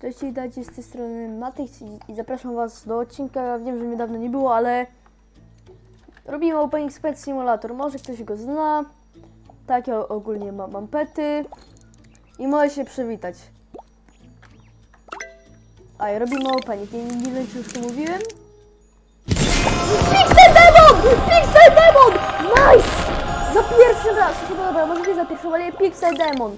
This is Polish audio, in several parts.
Cześć, witajcie z tej strony Matyx i, zapraszam Was do odcinka. Wiem, że mnie dawno nie było, ale robimy Opening Pet Simulator. Może ktoś go zna. Tak, ja ogólnie mam, mam pety i może się przywitać. A, i robimy opening. Nie, nie wiem, czy już to mówiłem. Pixel Demon! Pixel Demon! Nice! Za pierwszym razem. No dobra, może nie za pierwszym, ale Pixel Demon.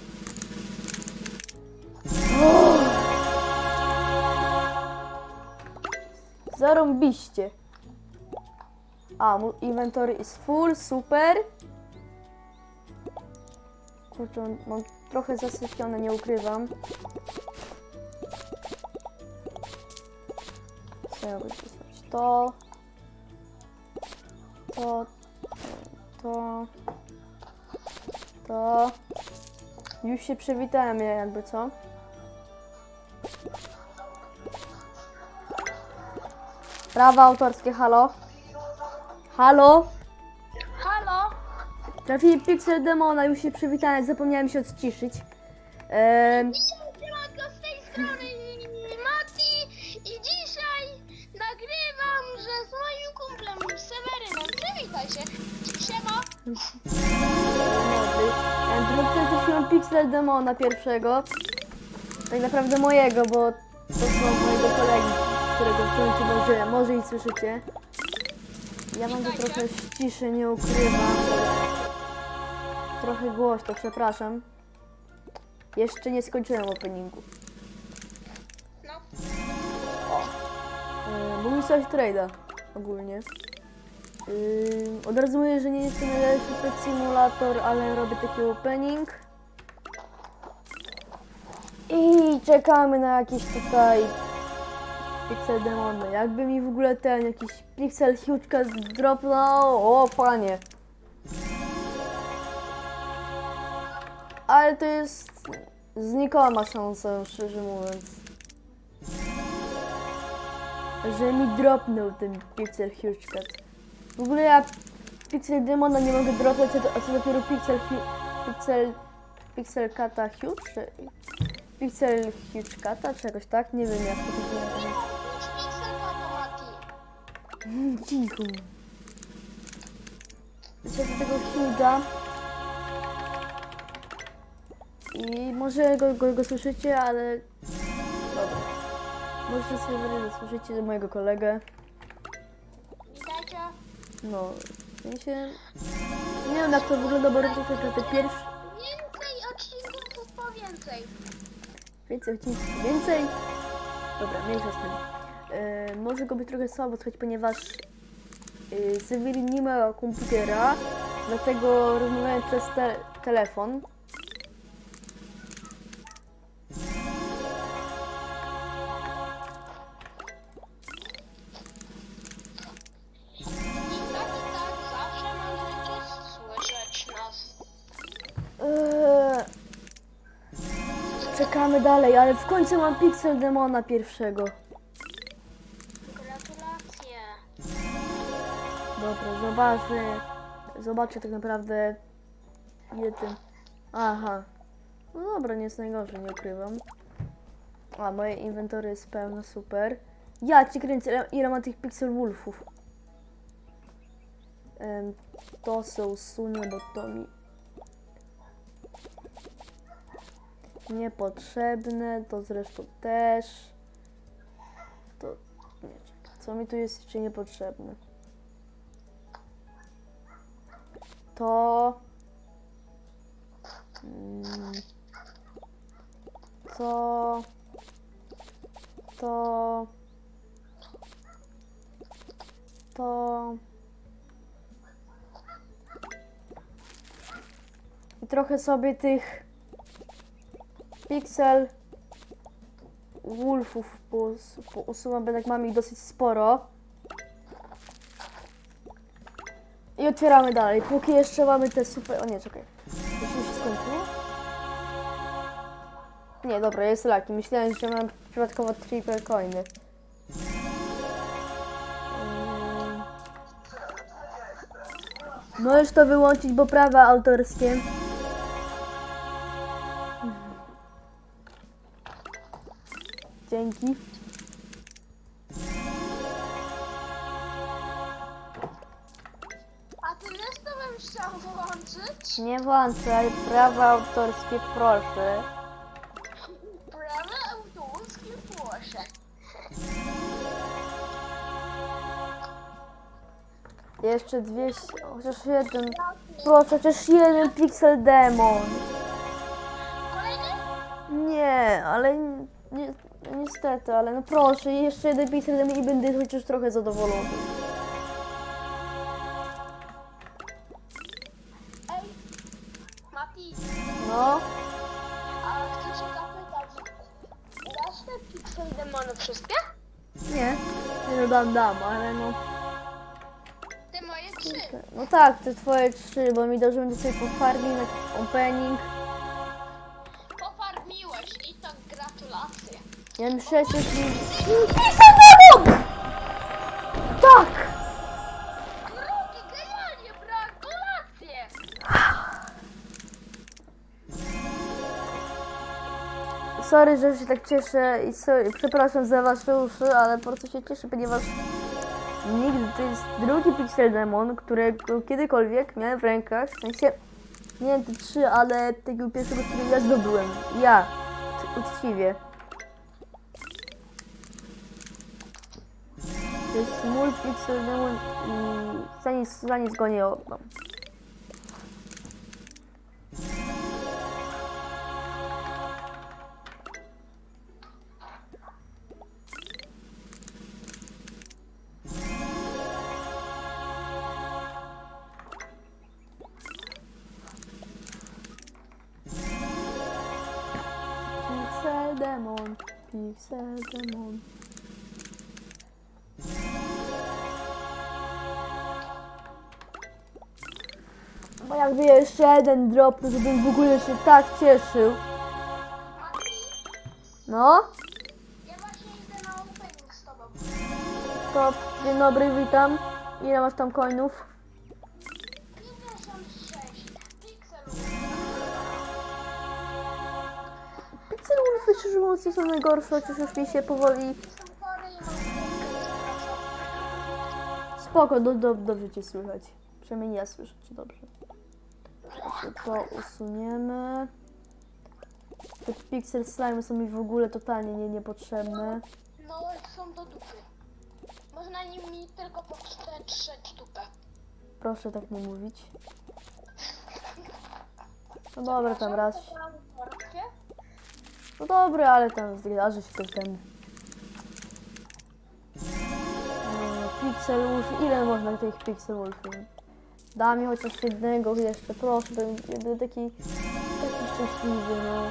Zarąbiście. A, mój inventory is full, super. Kurczę, mam trochę zasypione, nie ukrywam. Co ja zrobić? To. To. To. To. Już się przywitałem, ja jakby co? Prawa autorskie, halo? Halo? Halo? Trafiłem Pixel Demona, już się przywitałem, zapomniałem się odciszyć. Ehm, Siemanko, z tej strony Mati i dzisiaj nagrywam, że z moim kumplem Sewerynem. Przywitaj się. Siema. Ehm, trafiłem Pixel Demona pierwszego. Tak naprawdę mojego, bo to są mojego kolegi, którego w końcu może, może i słyszycie. Ja mam to trochę w ciszy, nie ukrywam. Trochę głośno, przepraszam. Jeszcze nie skończyłem openingu. No. Yy, Mówi coś trade'a ogólnie. Yy, od razu mówię, że nie jest to najlepszy pet simulator, ale robię taki opening. I czekamy na jakieś tutaj pixel demony. Jakby mi w ogóle ten jakiś pixel huge dropnął, o panie. Ale to jest znikoma szansa, szczerze mówiąc że mi dropnął ten Pixel Cat. W ogóle ja Pixel Demona nie mogę dropnąć, a co dopiero Pixel Pixel Pixel Cata Huge? Pixel Huge Cata, czy jakoś tak? Nie wiem jak to się Cicho. Co do tego Huge'a. I może go, go, go słyszycie, ale... Dobra. Może sobie wyraźnie słyszycie mojego kolegę. Witajcie. No, sensie... Nie wiem jak to wygląda, bo robię tylko te pierwsze... Więcej odcinków po więcej. Więcej odcinków, więcej. Dobra, mniejsza z tym. Może go być trochę słabo słuchać, ponieważ yy, Cywil nie ma komputera, dlatego rozmawiałem przez te telefon. Tak tak zawsze słyszeć nas. Eee, czekamy dalej, ale w końcu mam Pixel Demona pierwszego. Dobra, zobaczę. Zobaczę tak naprawdę ile tym. Aha. No dobra, nie jest najgorzej, nie ukrywam. A, moje inwentory jest pełne, super. Ja cię kręcę, ile, ma tych pixel wolfów? To se usunie, bo to mi niepotrzebne, to zresztą też. To nie, co mi tu jest jeszcze niepotrzebne? To mm, to to to i trochę sobie tych pixel wolfów pous- pousuwam, bo tak mam ich dosyć sporo. I otwieramy dalej, póki jeszcze mamy te super... O nie, czekaj. Mi się skończyło? Nie, dobra, jest laki. Myślałem, że mam przypadkowo triple coiny. Ym. Możesz to wyłączyć, bo prawa autorskie. Dzięki. Włączaj, prawa autorskie proszę. Prawa autorskie, proszę. Jeszcze 200, chociaż jeden, proszę, chociaż jeden Pixel Demon. Nie, ale ni niestety, ale no proszę, jeszcze jeden Pixel Demon i będę chociaż trochę zadowolony. Dam, ale no, Te moje trzy. no tak, te twoje trzy, bo mi dobrze będę sobie pofarmił na opening. Pofarmiłeś i to gratulacje. Ja mam 6 już mi... Pixel Demon! Tak! Sorry, że się tak cieszę i sorry, przepraszam za wasze uszy, ale po prostu się cieszę, ponieważ nigdy to jest drugi Pixel Demon, którego kiedykolwiek miałem w rękach, w sensie nie wiem te trzy, ale tego pierwszego, który ja zdobyłem. Ja. Uczciwie. To jest mój Pixel Demon i za nic, za nic go nie oddam. Pixel Demon, Pixel Demon. Bo jakby jeszcze jeden drop, to bym w ogóle się tak cieszył. No, ja właśnie idę na opening z tobą. to dzień dobry, witam. Ile masz tam coinów? Wolfy szczerze mówiąc nie są najgorsze, chociaż już mi się powoli... Spoko, do, do, dobrze Cię słychać. Przynajmniej ja słyszę Cię dobrze. To usuniemy. Te pixel slime są mi w ogóle totalnie nie, niepotrzebne. No, są do dupy. Można nimi tylko poprzetrzeć dupę. Proszę tak nie mówić. No dobra, tam raz. No dobra, ale tam zdarzy się to ten. No, Pixel Wolf, ile można tych Pixel Wolfów? Da mi chociaż jednego jeszcze, proszę, będę taki, taki szczęśliwy, no.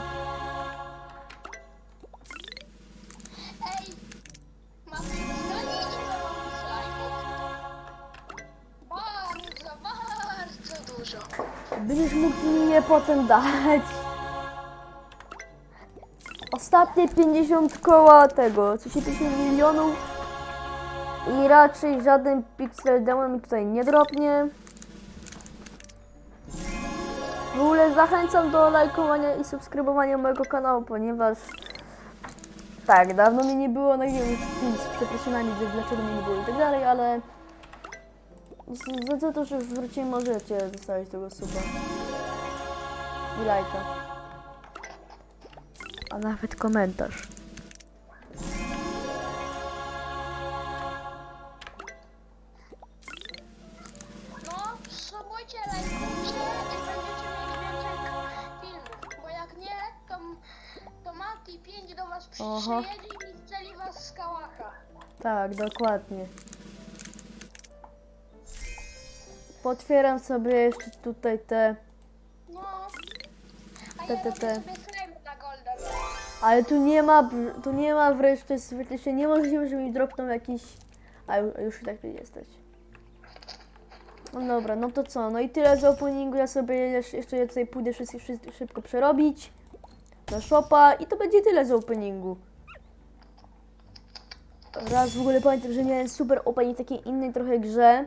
Będziesz mógł mi je potem dać. Ostatnie 50 koła tego, co się 50 milionów i raczej żaden pixel demon mi tutaj nie dropnie. W ogóle zachęcam do lajkowania i subskrybowania mojego kanału, ponieważ tak, dawno mnie nie było, no i wiem, z, przeprosinami, dlaczego mnie nie było i tak dalej, ale za to, że wróciłem, możecie zostawić tego suba i lajka. A nawet komentarz. No, subujcie, lajkujcie i będziecie mieli więcej filmów. Bo jak nie, to, to Mati 5 do was przy- Oho. przyjedzie i strzeli was z kałacha. Tak, dokładnie. Potwieram sobie jeszcze tutaj te, No. A Te, ja te, robię te. sobie. Ale tu nie ma, tu nie ma wreszcie, to jest praktycznie niemożliwe, żeby mi dropnął jakiś, a ju- już i tak tu jesteś. No dobra, no to co, no i tyle z openingu, ja sobie jeszcze, tutaj pójdę szybko przerobić na shopa i to będzie tyle z openingu. Raz w ogóle pamiętam, że miałem super opening w takiej innej trochę grze,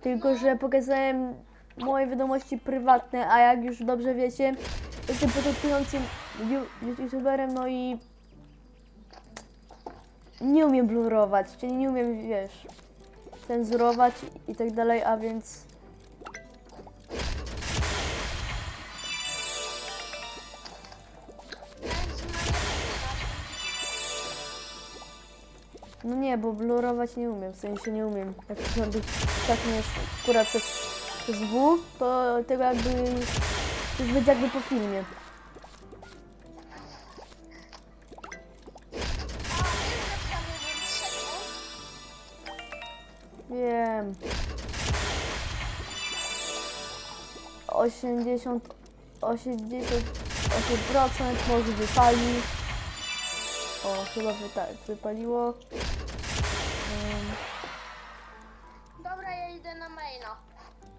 tylko że pokazałem moje wiadomości prywatne, a jak już dobrze wiecie, jestem początkującym ju- youtuberem, no i nie umiem blurować, czyli nie umiem, wiesz, cenzurować i tak dalej, a więc... No nie, bo blurować nie umiem, w sensie nie umiem. Jak to być tak nie jest akurat przez, przez W, to tego jakby już być jakby po filmie. 80, 88% może wypali. O, chyba wyta- wypaliło. Ym, Dobra, ja idę na maina.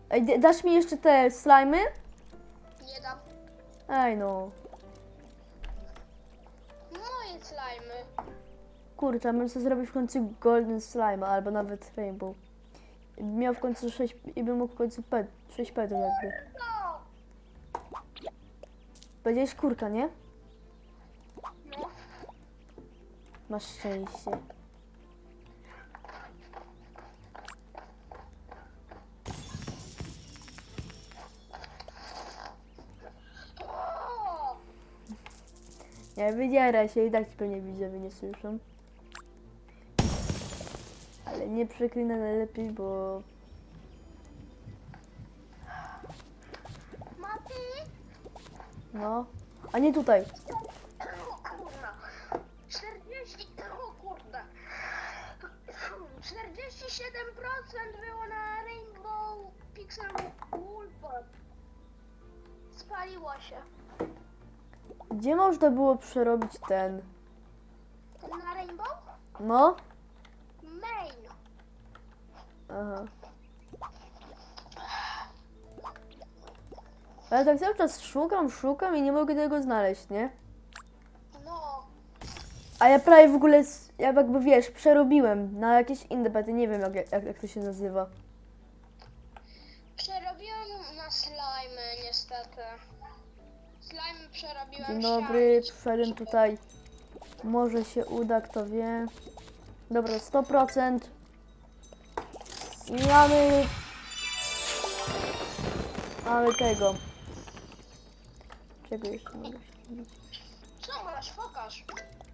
Ej, dasz mi jeszcze te slimy? Nie dam. Ej no. Moje slajmy. Kurczę, bym sobie zrobił w końcu golden slime, albo nawet rainbow. Miał w końcu 6 i bym mógł w końcu pet, 6 petów jakby. No. Powiedziałeś kurka, nie? Masz szczęście. O! Nie wydzieraj się i tak ci pewnie widzowie nie słyszą. Ale nie przeklinę najlepiej, bo... No. A nie tutaj. O kurna. 40... O kurde. 47% było na Rainbow Pixel Wolf. Spaliło się. Gdzie można było przerobić ten? Na Rainbow? No? Main. Aha. Ale tak cały czas szukam, szukam i nie mogę tego znaleźć, nie? No. A ja prawie w ogóle, s- ja jakby wiesz, przerobiłem na jakieś inne bety, nie wiem jak, jak, jak to się nazywa. Przerobiłem na slimy niestety. Slimy przerobiłem Dzień dobry, przyszedłem tutaj. Może się uda, kto wie. Dobra, 100%. I mamy... Mamy tego. Czego jeszcze mogę się Co masz? Pokaż.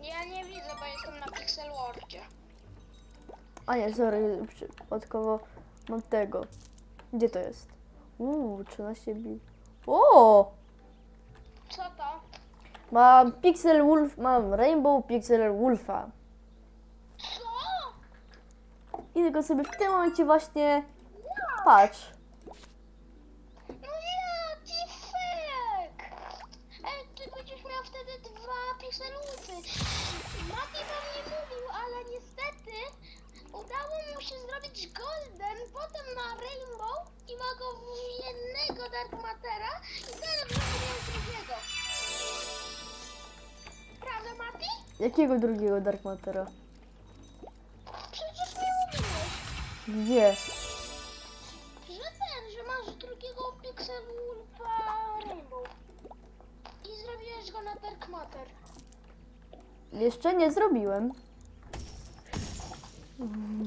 Ja nie widzę, bo jestem na Pixel Wordzie. A nie, sorry, przypadkowo mam tego. Gdzie to jest? Uuu, 13 bit. O! Co to? Mam Pixel Wolf, mam Rainbow Pixel Wolfa. Co? I tylko sobie w tym momencie właśnie patrz. Zrobić golden, potem na rainbow i ma go w jednego dark matera i teraz miał drugiego. Prawda, Mati? Jakiego drugiego Dark Matera? Przecież mi mówiłeś, Gdzie? że ten, że masz drugiego pixel rainbow. I zrobiłeś go na dark matter. Jeszcze nie zrobiłem.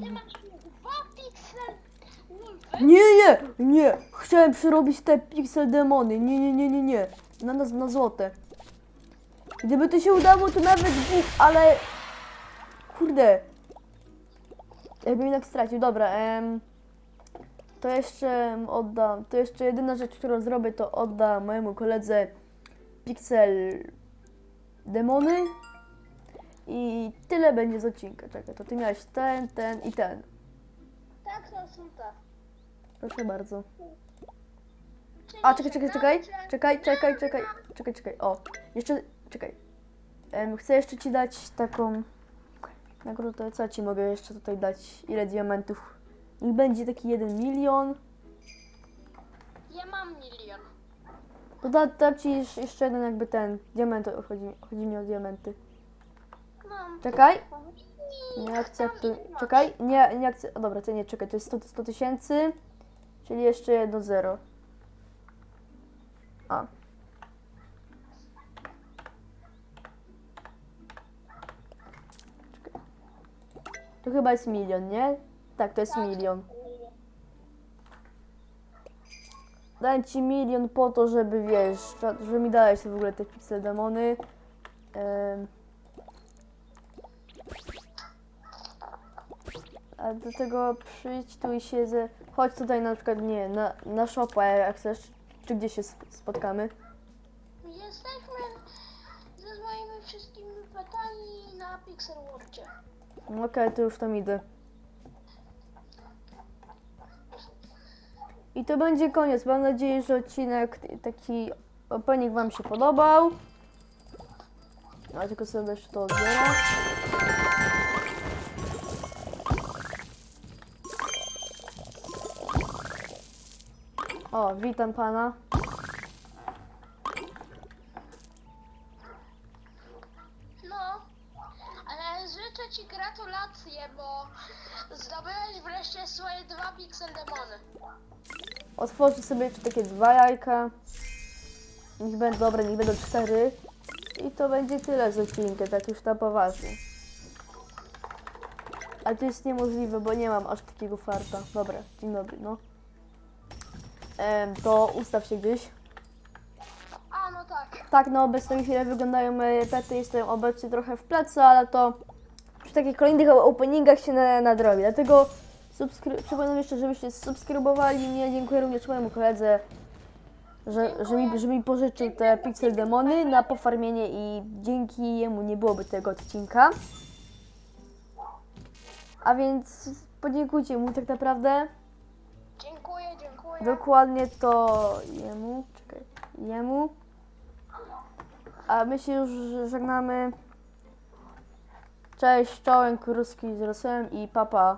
Ty masz. Nie, nie, nie. Chciałem przerobić te Pixel Demony. Nie, nie, nie, nie, nie. Na, na, na złote. Gdyby to się udało, to nawet dwóch, ale... Kurde. Jakbym jednak stracił. Dobra, em, to jeszcze oddam. To jeszcze jedyna rzecz, którą zrobię, to oddam mojemu koledze Pixel Demony. I tyle będzie z odcinka. Czekaj, to ty miałeś ten, ten i ten. Tak, to są te. Proszę bardzo. A, czekaj, czekaj, czekaj, czekaj, czekaj, czekaj, czekaj, czekaj, o, jeszcze, czekaj. Em, chcę jeszcze Ci dać taką nagrodę, co Ci mogę jeszcze tutaj dać, ile diamentów? Niech będzie taki jeden milion. Ja mam milion. To da, dam Ci jeszcze- jeszcze jeden jakby ten, diament, chodzi, mi- chodzi mi o diamenty. Mam. Czekaj, nie akceptuj, czekaj, nie, nie akceptuj, dobra, to nie, czekaj, to jest 100 100 tysięcy, czyli jeszcze jedno zero. A. To chyba jest milion, nie? Tak, to jest milion. Dałem ci milion po to, żeby wiesz, że- żeby mi dałeś w ogóle te pixel demony. Em. A do tego przyjdź tu i się ze... Chodź tutaj na przykład, nie, na, na shopa jak chcesz, czy gdzie się sp- spotkamy. Jesteśmy ze moimi wszystkimi petami na Pixel Worldzie. Okej, to już tam idę. I to będzie koniec. Mam nadzieję, że odcinek taki opening Wam się podobał. A tylko sobie jeszcze to odbiorę. O, witam Pana. No, ale życzę Ci gratulacje, bo zdobyłeś wreszcie swoje dwa Pixel Demony. Otworzę sobie jeszcze takie dwa jajka. Niech będą dobre, niech będą cztery. I to będzie tyle z odcinka, tak już na poważnie. Ale to jest niemożliwe, bo nie mam aż takiego farta. Dobra, dzień dobry, no. Em, to ustaw się gdzieś. A, no tak. Tak, na obecną chwilę wyglądają moje pety, jestem obecnie trochę w plecy, ale to przy takich kolejnych openingach się na, nadrobi. Dlatego subskry- przypominam jeszcze, żebyście subskrybowali mnie. Dziękuję również mojemu koledze, że, że, mi, że mi pożyczył te Pixel Demony na pofarmienie i dzięki jemu nie byłoby tego odcinka. A więc podziękujcie mu tak naprawdę. Dokładnie to jemu. Czekaj. Jemu. A my się już żegnamy. Cześć, czołem, Kurski z Rosem i papa.